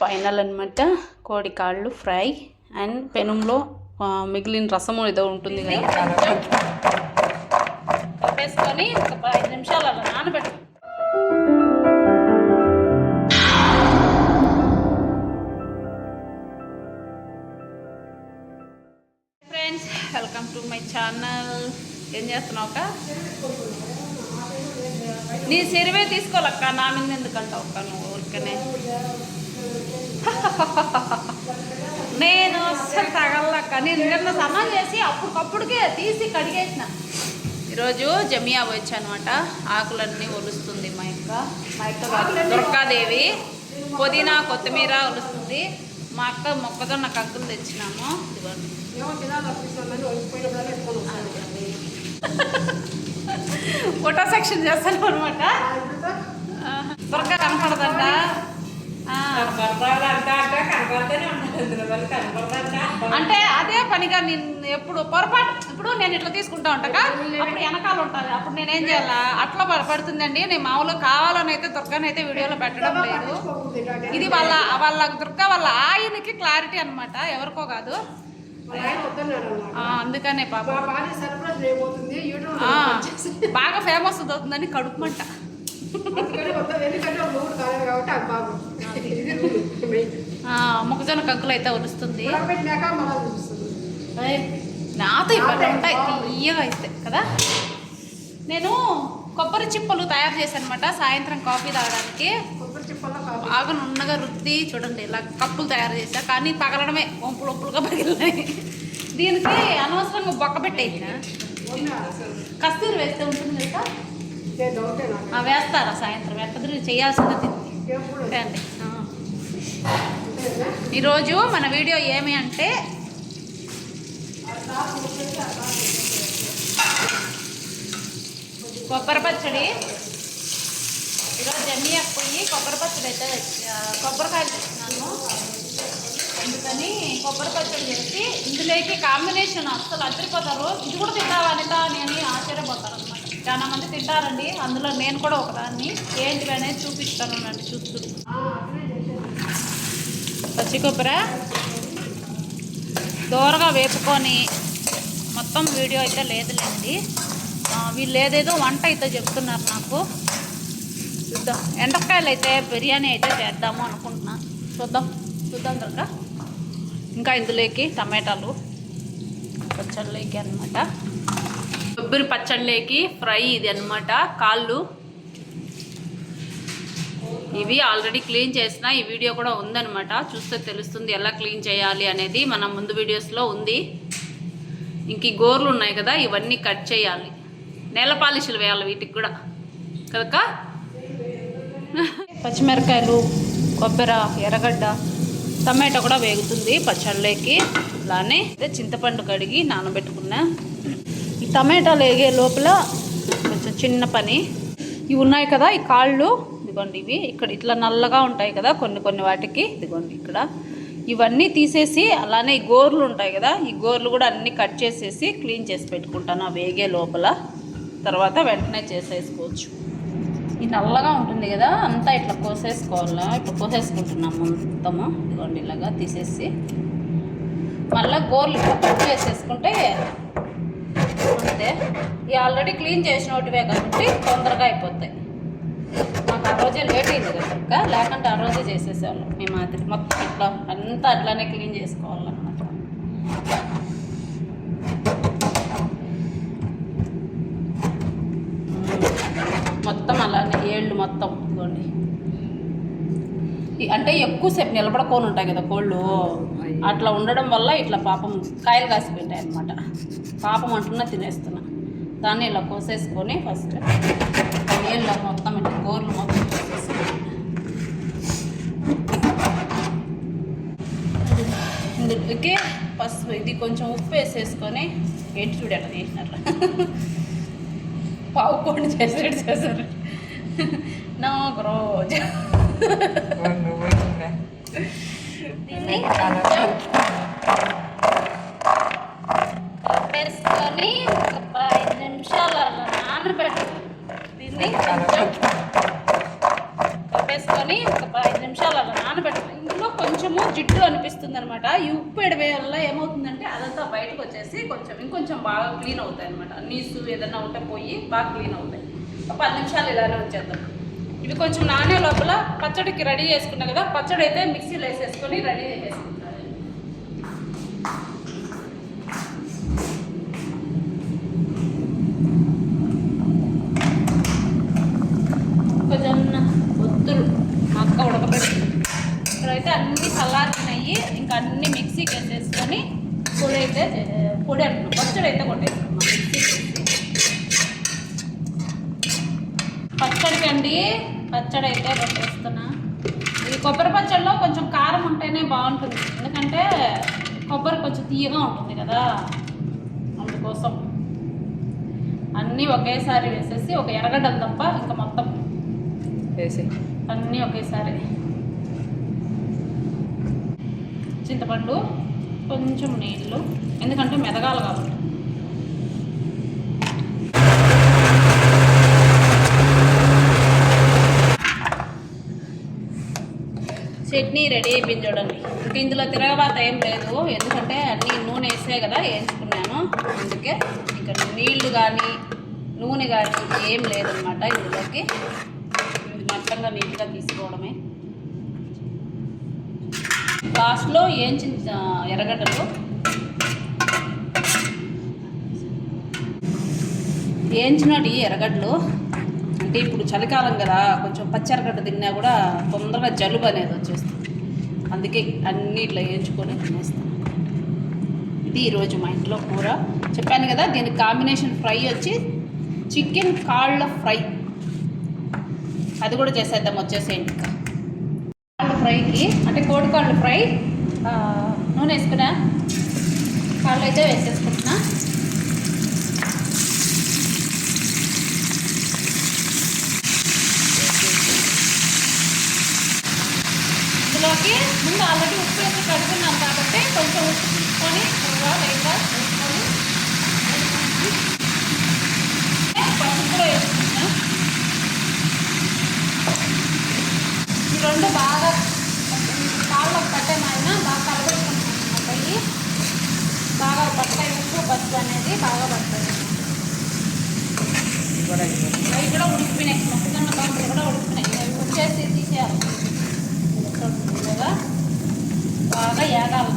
Final అనమాట కోడి కాళ్ళు ఫ్రై. అండ్ పెనంలో మిగిలిన రసము ఏదో ఉంటుంది కదా. వేసుకొని ఒక ఐదు నిమిషాలు అలా నానబెట్టు. Friends welcome to my channel. ఏం చేస్తున్నావు అక్క? నీ సిరివే తీసుకోవాలక్క నా మీద ఎందుకంటావు అక్క నువ్వు ఊరికనే? నేను అస్సలు తగలక్క నేను నిన్న సన్నం చేసి అప్పటికప్పుడుకే తీసి కడిగేసిన. ఈరోజు జమియా వచ్చా అనమాట ఆకులన్నీ ఒలుస్తుంది మా యొక్క మా యొక్క దుర్గాదేవి పుదీనా కొత్తిమీర ఒలుస్తుంది. మా అక్క మొక్కజొన్న కంకులు తెచ్చినాము. ఫోటో సెక్షన్ చేస్తాను అనమాట త్వరగా కనపడదంట ఆ, అంటే అదే పనిగా నేను ఎప్పుడు పొరపాటు ఇప్పుడు నేను ఇట్లా తీసుకుంటా ఉంటాగా అప్పుడు వెనకాల ఉంటుంది. అప్పుడు నేనేం చేయాలా? అట్లా పడుతుందండి. నేను మామూలుగా కావాలని అయితే దుర్గాని అయితే వీడియోలో పెట్టడం లేదు. ఇది వాళ్ళ వాళ్ళ దుర్గా వాళ్ళ ఆయనకి క్లారిటీ అన్నమాట. ఎవరికో కాదు. ఆ, అందుకనే పాప. బాగా ఫేమస్ అవుతుందని కడుపుమంట. ఆ, మొక్కజొన్న కంకులు అయితే ఏయ్, నాతో ఇబ్బంది ఉంటాయి. తీయగా ఇస్తాయి కదా? నేను కొబ్బరి చిప్పలు తయారు చేశాను అనమాట సాయంత్రం కాఫీ తాగడానికి. బాగా నున్నగా రుద్ది చూడండి ఇలా కప్పులు తయారు చేశా. కానీ పగలడమే వంపులు వంపులుగా పగిలినాయి. దీనికి అనవసరంగా బొక్క పెట్టేసిన కస్తూరి వేస్తే ఉంటుంది కదా? వేస్తారా సాయంత్రం? ఎక్కడి చేయాల్సిందే తింది అండి. ఈరోజు మన వీడియో ఏమి అంటే కొబ్బరి పచ్చడి. ఈరోజు జమ్మియా పోయి కొబ్బరి పచ్చడి అయితే కొబ్బరికాయలు తెచ్చినాను. అందుకని కొబ్బరి పచ్చడి చేసి ఇందులోకి కాంబినేషన్ అస్సలు అదిరిపోతారు. ఇది కూడా తింటావా అనిత అని ఆశ్చర్యపోతారు అనమాట చాలా మంది తింటారండి. అందులో నేను కూడా ఒకదాన్ని. ఏంటి అనేది చూపిస్తాను అండి చూస్తున్నాను పచ్చి కొబ్బరి దూరగా వేపుకొని మొత్తం వీడియో అయితే లేదులేండి. వీళ్ళు ఏదేదో వంట అయితే చెప్తున్నారు నాకు. చూద్దాం. ఎండకాయలు అయితే బిర్యానీ అయితే చేద్దాము అనుకుంటున్నా. చూద్దాం. చూద్దాం దొరక ఇంకా ఇందులోకి టమాటాలు పచ్చళ్ళకి అనమాట కొబ్బరి పచ్చళ్ళకి ఫ్రై ఇది అనమాట కాళ్ళు ఇవి ఆల్రెడీ క్లీన్ చేసిన ఈ వీడియో కూడా ఉందన్నమాట. చూస్తే తెలుస్తుంది ఎలా క్లీన్ చేయాలి అనేది. మన ముందు వీడియోస్లో ఉంది. ఇంక ఈ గోర్లు ఉన్నాయి కదా ఇవన్నీ కట్ చేయాలి. నేల పాలిషులు వేయాలి వీటికి కూడా. కదక పచ్చిమిరకాయలు కొబ్బరి ఎర్రగడ్డ టమాటా కూడా వేగుతుంది పచ్చళ్ళకి. అలానే అదే చింతపండు కడిగి నానబెట్టుకున్నా. ఈ టమాటాలు వేగే లోపల కొంచెం చిన్న పని. ఇవి ఉన్నాయి కదా ఈ కాళ్ళు. ఇదిగోండి ఇవి. ఇక్కడ ఇట్లా నల్లగా ఉంటాయి కదా కొన్ని కొన్ని వాటికి. ఇదిగోండి ఇక్కడ. ఇవన్నీ తీసేసి అలానే ఈ గోర్లు ఉంటాయి కదా ఈ గోర్లు కూడా అన్నీ కట్ చేసేసి క్లీన్ చేసి పెట్టుకుంటాను ఆ వేగే లోపల. తర్వాత వెంటనే చేసేసుకోవచ్చు. ఈ నల్లగా ఉంటుంది కదా అంతా ఇట్లా కోసేసుకోవాలా? ఇట్లా కోసేసుకుంటున్నాము మొత్తము. ఇదిగోండి ఇలాగా తీసేసి. మళ్ళీ గోర్లు ఇట్లా కట్ చేసేసుకుంటే అంతే. ఇవి ఆల్రెడీ క్లీన్ చేసినోటివే కాబట్టి తొందరగా అయిపోతాయి. మాకు ఆ రోజే లేట్ అయింది కదా లేకుంటే ఆ రోజే చేసేసేవాళ్ళం మేము మాదిరి మొత్తం ఇట్లా అంతా అట్లానే క్లీన్ చేసుకోవాలన్నమాట. మొత్తం అలానే ఏళ్ళు మొత్తం ఇదిగోండి. అంటే ఎక్కువసేపు నిలబడుకొని ఉంటాయి కదా కోళ్ళు. అట్లా ఉండడం వల్ల ఇట్లా పాపం కాయలు కాసి పెట్టాయి అనమాట పాపం అంటున్నా తినేస్తున్నా. దాన్ని ఇలా కోసేసుకొని ఫస్ట్ నీళ్ళు మొత్తం ఇట్లా గోర్లు మొత్తం ఇందులోకి పసుపు ఇది కొంచెం ఉప్పు వేసేసుకొని ఏంటి చూడు ఎట్లా చేసినారు పావు కోడి చేసేట్టు చేశారు నాకు రోజు. దీన్ని దీన్ని కొంచెం వేసుకొని ఒక ఐదు నిమిషాలు అలా నానబెట్టాలి ఇందులో కొంచెము జిడ్డు అనిపిస్తుంది అనమాట ఈ ఉప్పు ఎడవే వల్ల ఏమవుతుందంటే అదంతా బయటకు వచ్చేసి కొంచెం ఇంకొంచెం బాగా క్లీన్ అవుతాయి అనమాట నీసు ఏదైనా ఉంటే పోయి బాగా క్లీన్ అవుతాయి. ఒక పది నిమిషాలు ఇలానే వచ్చేద్దాం. ఇవి కొంచెం నానే లోపల పచ్చడికి రెడీ చేసుకున్నా కదా పచ్చడి అయితే మిక్సీలో వేసేసుకొని రెడీ చేసేసుకుంటాం ఒత్తులు మా అక్క ఉడకబెట్టి ఇక్కడైతే అన్ని చల్లారినాయి ఇంకా అన్నీ మిక్సీకి వేసేసుకొని పొడి అయితే పొడి అంటున్నాం పచ్చడి అయితే కొట్టేసుకున్నాం పచ్చడికి అండి పచ్చడి అయితే కొట్టేస్తున్నా. ఈ కొబ్బరి పచ్చడిలో కొంచెం కారం ఉంటేనే బాగుంటుంది. ఎందుకంటే కొబ్బరి కొంచెం తీయగా ఉంటుంది కదా అందుకోసం. అన్నీ ఒకేసారి వేసేసి ఒక ఎరగడం తప్ప ఇంకా మొత్తం వేసి అన్నీ ఒకేసారి. చింతపండు కొంచెం నీళ్ళు ఎందుకంటే మెదగాలి కాబట్టి. చట్నీ రెడీ అయిపోయింది చూడండి. ఇంకా ఇందులో తిరగబాత ఏం లేదు. ఎందుకంటే అన్నీ నూనె వేసే కదా వేయించుకున్నాను. అందుకే ఇంకా నీళ్ళు కానీ నూనె కానీ ఏం లేదనమాట ఇందులోకి. ఇది నీట్గా తీసుకోవడమే. లాస్ట్లో ఏంచిన ఎర్రగడ్డలు? ఏంచినటి ఎర్రగడ్డలు? అంటే ఇప్పుడు చలికాలం కదా కొంచెం పచ్చెరగడ్డ తిన్నా కూడా తొందరగా జలుబు అనేది వచ్చేస్తుంది. అందుకే అన్ని ఇట్లా వేయించుకొని తినేస్తాను ఇది ఈరోజు మా ఇంట్లో కూర. చెప్పాను కదా దీనికి కాంబినేషన్ ఫ్రై వచ్చి చికెన్ కాళ్ళ ఫ్రై. అది కూడా చేసేద్దాం వచ్చేసేయండి ఇంకా. కాళ్ళు ఫ్రైకి అంటే కోడి కాళ్ళు ఫ్రై నూనె వేసుకున్నా. కాళ్ళు అయితే వేసేసుకుంటున్నా. ఇందులోకి ముందు ఆల్రెడీ ఉప్పు వేసి కడుక్కున్నాం కాబట్టి కొంచెం ఉప్పు తీసుకొని లైట్గా వేసుకొని పసుపు వేసుకుంటాం వేసుకుంటున్నాం ఈ రెండు బాగా కాళ్ళకు పట్టాయి మాయన బాగా కలబెట్టుకుంటున్నాం పోయి బాగా పట్టాయి ఉప్పు పసుపు అనేది బాగా పడుతుంది అవి కూడా ఉడికిపోయినాయి. మొక్కజొన్న కాంకులు కూడా ఉడికిపోయినాయి. అవి వచ్చేసి తీసేయాలి. బాగా ఏగాలి.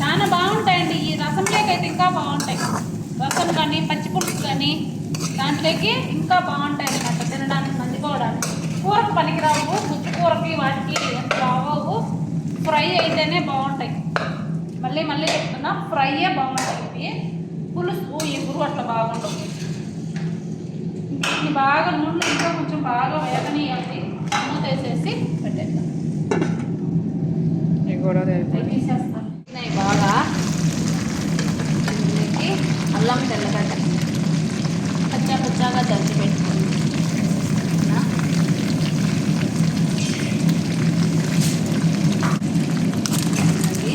చాలా బాగుంటాయండి. ఈ రసంలోకి అయితే ఇంకా బాగుంటాయి. రసం కానీ పచ్చిపులుసు కానీ దాంట్లోకి ఇంకా బాగుంటాయి అన్నమాట. కూరకు పనికిరావు గుజ్జు కూరకి వాటికి ఎంత బాగోవు ఫ్రై అయితేనే బాగుంటాయి. మళ్ళీ మళ్ళీ చెప్తున్నా ఫ్రైయే బాగుంటాయి. ఇవి పులుసు ఎగురు అట్లా బాగుండవు బాగా నూనెలో ఇంకా కొంచెం బాగా వేగనీయాలి. మూత వేసేసి పెట్టేద్దాం. అయిపోయింది. తీసేస్తాను ఉన్నాయి బాగా దీనికి అల్లం తెల్లగడ్డ పచ్చా పచ్చాగా దంచి పెట్టుకోండి ఓకేనా? అది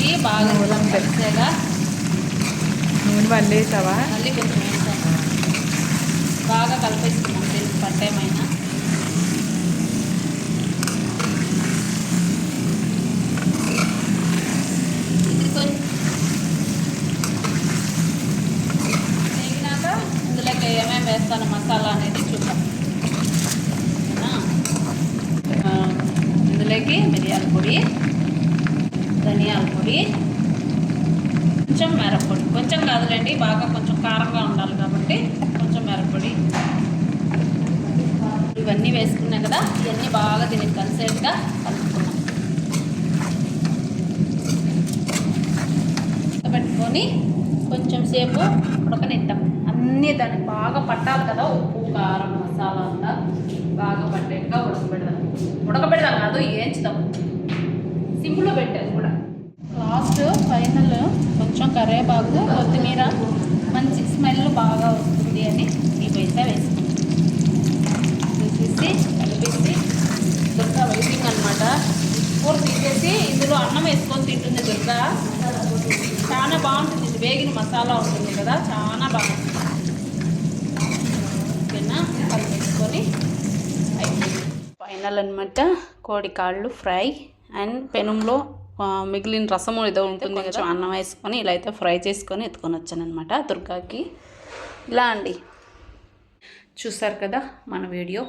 ఇవి బాగా అల్లం తెల్ల- కలిసేగా నూనె మళ్ళీ వేసావా మళ్ళీ కొంచెం వేసాను బాగా కలిపేసుకున్నాం దీనికి పట్టేమైనా కొంచెం వేగినాక ఇందులోకి ఏమేమి వేస్తాను మసాలా అనేది చూద్దాం. ఇందులోకి మిరియాల పొడి ధనియాల పొడి కొంచెం మిరప్పొడి కొంచెం కాదులేండి బాగా కొంచెం కారంగా ఉండాలి కాబట్టి కొంచెం మిరప్పొడి ఇవన్నీ వేసుకున్నాం కదా ఇవన్నీ బాగా దీనికి కలిసేట్టుగా కలుపుకున్నాం పెట్టుకొని కొంచెం సేపు ఉడకనిద్దాం. అన్నీ దానికి బాగా పట్టాలి కదా ఉప్పు కారం మసాలా అంతా బాగా పట్టేట్టుగా ఉడకబెడదాం. ఉడకబెడదాం కాదు ఏంచుదాం. సింపుల్లో పెట్టాను కూడా. లాస్ట్ ఫైనల్ కొంచెం కరేపాకు కొత్తిమీర మంచి స్మెల్ బాగా వస్తుంది అని ఈ పైసా వేసుకుంటాం వేసేసి కలిపేసి దుర్గ వైపింగ్ అనమాట కూర తీసేసి ఇందులో అన్నం వేసుకొని తింటుంది దుర్గ. చాలా బాగుంటుంది. ఇది వేగిన మసాలా ఉంటుంది కదా చాలా బాగుంటుంది. ఓకేనా? కలిపేసుకొని అయిపోయింది. ఫైనల్ అనమాట కోడి కాళ్ళు ఫ్రై అండ్ పెనంలో మిగిలిన రసము ఏదో ఉంటుంది కొంచెం అన్నం వేసుకొని ఇలా అయితే ఫ్రై చేసుకొని ఎత్తుకొని వచ్చాను అనమాట దుర్గాకి. ఇలా అండి. చూసారు కదా మన వీడియో?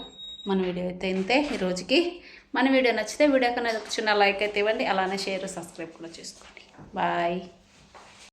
మన వీడియో అయితే ఇంతే ఈ రోజుకి. మన వీడియో నచ్చితే వీడియో కన్నా చిన్న లైక్ అయితే ఇవ్వండి. అలానే షేర్ సబ్స్క్రైబ్ కూడా చేసుకోండి. బాయ్.